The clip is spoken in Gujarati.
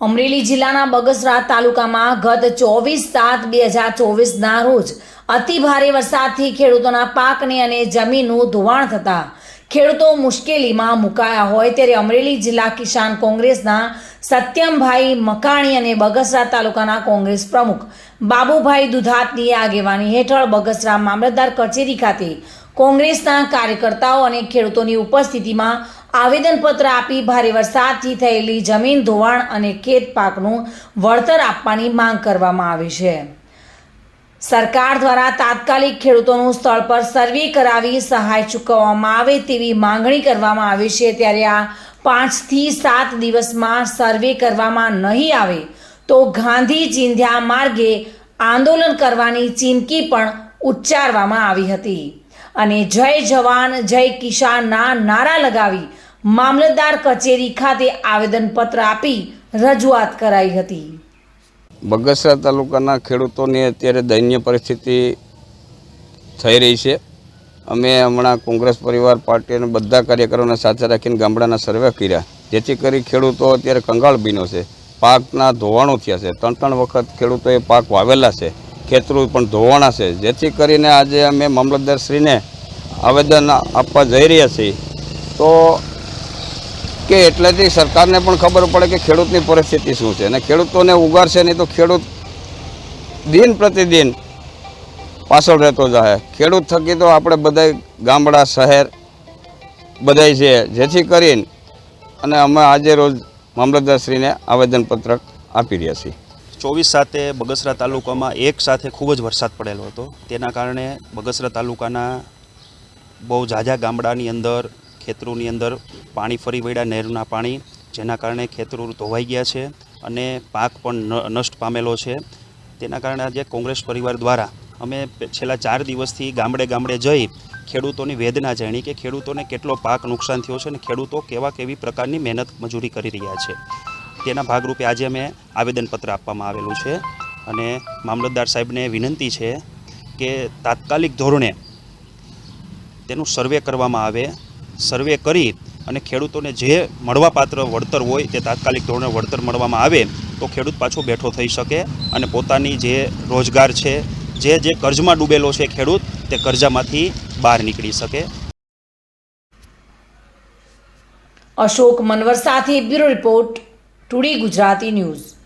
અમરેલી જિલ્લાના બગસરા તાલુકામાં ગત ચોવીસ સાત બે હજાર ચોવીસના રોજ અતિભારે વરસાદથી ખેડૂતોના પાકને અને જમીનનું ધોવાણ થતાં ખેડૂતો મુશ્કેલીમાં મુકાયા હોય ત્યારે અમરેલી જિલ્લા કિસાન કોંગ્રેસના સત્યમભાઈ મકાણી અને બગસરા તાલુકાના કોંગ્રેસ પ્રમુખ બાબુભાઈ દુધાતની આગેવાની હેઠળ બગસરા મામલતદાર કચેરી ખાતે કોંગ્રેસના કાર્યકર્તાઓ અને ખેડૂતોની ઉપસ્થિતિમાં આવેદનપત્ર આપી ભારે વરસાદથી થયેલી જમીન ધોવાણ અને ખેત પાકનું વળતર આપવાની માંગ કરવામાં આવી છે. સરકાર દ્વારા તાત્કાલિક ખેડૂતોનું સ્થળ પર સર્વે કરાવી સહાય ચૂકવવામાં આવે તેવી માંગણી કરવામાં આવી છે. ત્યારે આ પાંચથી સાત દિવસમાં સર્વે કરવામાં નહીં આવે તો ગાંધી ચિંધ્યા માર્ગે આંદોલન કરવાની ચીમકી પણ ઉચ્ચારવામાં આવી હતી. અને જય જવાન, જય કિસાનના નારા લગાવી મામલતદાર કચેરી ખાતે આવેદનપત્ર આપી રજૂઆત કરાઈ હતી. બગસરા તાલુકાના ખેડૂતોની અત્યારે દયનીય પરિસ્થિતિ થઈ રહી છે. અમે હમણાં કોંગ્રેસ પરિવાર પાર્ટી અને બધા કાર્યકરોને સાથે રાખીને ગામડાના સર્વે કર્યા. જેથી કરી ખેડૂતો અત્યારે કંગાળ બીનો છે. પાકના ધોવાણો થયા છે. ત્રણ ત્રણ વખત ખેડૂતોએ પાક વાવેલા છે. ખેતરું પણ ધોવાણા છે. જેથી કરીને આજે અમે મામલતદારશ્રીને આવેદન આપવા જઈ રહ્યા છીએ. તો કે એટલેથી સરકારને પણ ખબર પડે કે ખેડૂતની પરિસ્થિતિ શું છે. અને ખેડૂતોને ઉગારશે નહીં તો ખેડૂત દિન પ્રતિદિન પાછળ રહેતો જાય. ખેડૂત થકી તો આપણે બધા ગામડા, શહેર બધાય છે. જેથી કરીને અને અમે આજે રોજ મામલતદારશ્રીને આવેદનપત્રક આપી રહ્યા છીએ. ચોવીસ સાથે બગસરા તાલુકામાં એક સાથે ખૂબ જ વરસાદ પડેલો હતો. તેના કારણે બગસરા તાલુકાના બહુ ઝાઝા ગામડાની અંદર, ખેતરોની અંદર પાણી ફરી વળ્યા નહેરના પાણી, જેના કારણે ખેતરો ધોવાઈ ગયા છે અને પાક પણ નષ્ટ પામેલો છે. તેના કારણે આજે કોંગ્રેસ પરિવાર દ્વારા અમે છેલ્લા ચાર દિવસથી ગામડે ગામડે જઈ ખેડૂતોની વેદના જાણી કે ખેડૂતોને કેટલો પાક નુકસાન થયો છે અને ખેડૂતો કેવા કેવી પ્રકારની મહેનત મજૂરી કરી રહ્યા છે. તેના ભાગરૂપે આજે અમે આવેદનપત્ર આપવામાં આવેલું છે. અને મામલતદાર સાહેબને વિનંતી છે કે તાત્કાલિક ધોરણે તેનું સર્વે કરવામાં આવે, સર્વે કરી અને ખેડૂતોને જે મળવાપાત્ર વળતર હોય તે તાત્કાલિક ધોરણે વળતર મળવામાં આવે તો ખેડૂત પાછો બેઠો થઈ શકે અને પોતાની જે રોજગાર છે, જે જે કર્જમાં ડૂબેલો છે ખેડૂત તે કર્જામાંથી બહાર નીકળી શકે. અશોક મનવર સાથે bureau report today Gujarati news.